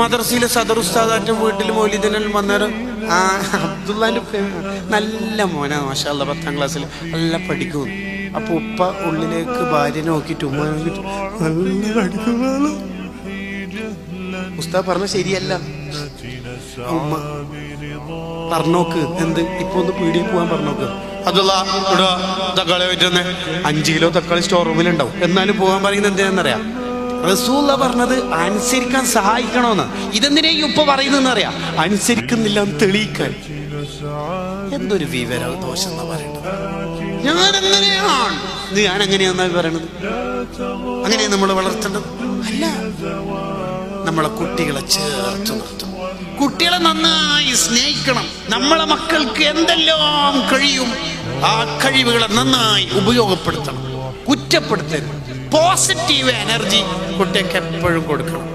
മദർസയിലെ സദർ ഉസ്താദാറ്റം വീട്ടിൽ മൗലിദിനൽ വന്നേരം ആ അബ്ദുള്ളാന്റെ നല്ല മോനാ മാഷാല്ല പത്താം ക്ലാസ്സിൽ നല്ല പഠിക്കും അപ്പൊ ഉപ്പ ഉള്ളിലേക്ക് ഭാര്യ നോക്കിയിട്ട് ഉമ്മ നോക്കിയിട്ട് നല്ല ഉസ്താദ് പറഞ്ഞ ശരിയല്ല. ഉമ്മ പറഞ്ഞോക്ക് എന്ത്? ഇപ്പൊ ഒന്ന് പീടിയിൽ പോവാൻ പറഞ്ഞോക്ക് അതുള്ള തക്കാളി പറ്റുന്ന അഞ്ച് കിലോ തക്കാളി സ്റ്റോർ റൂമിൽ റൂമിലുണ്ടാവും എന്നാലും പോകാൻ പറയുന്നത് എന്തിനാന്നറിയാം? റസൂല പറഞ്ഞത് അനുസരിക്കാൻ സഹായിക്കണോന്ന്. ഇതെന്തിനേ ഇപ്പൊ പറയുന്നതെന്ന് പറയുന്നറിയാം അനുസരിക്കുന്നില്ല തെളിയിക്കാൻ. എന്തൊരു വിവര ദോഷം പറയുന്നത് ഞാൻ എങ്ങനെയാണ് ഞാൻ എങ്ങനെയാന്നാ പറയണത്? അങ്ങനെ നമ്മൾ വളർത്തേണ്ടത്? അല്ല. നമ്മളെ കുട്ടികളെ ചേർത്ത് നിർത്തും കുട്ടികളെ നന്നായി സ്നേഹിക്കണം. നമ്മളെ മക്കൾക്ക് എന്തെല്ലാം കഴിയും ആ കഴിവുകളെ നന്നായി ഉപയോഗപ്പെടുത്തണം. കുറ്റപ്പെടുത്തരുത്. പോസിറ്റീവ് എനർജി കുട്ടികൾക്ക് എപ്പോഴും കൊടുക്കണം.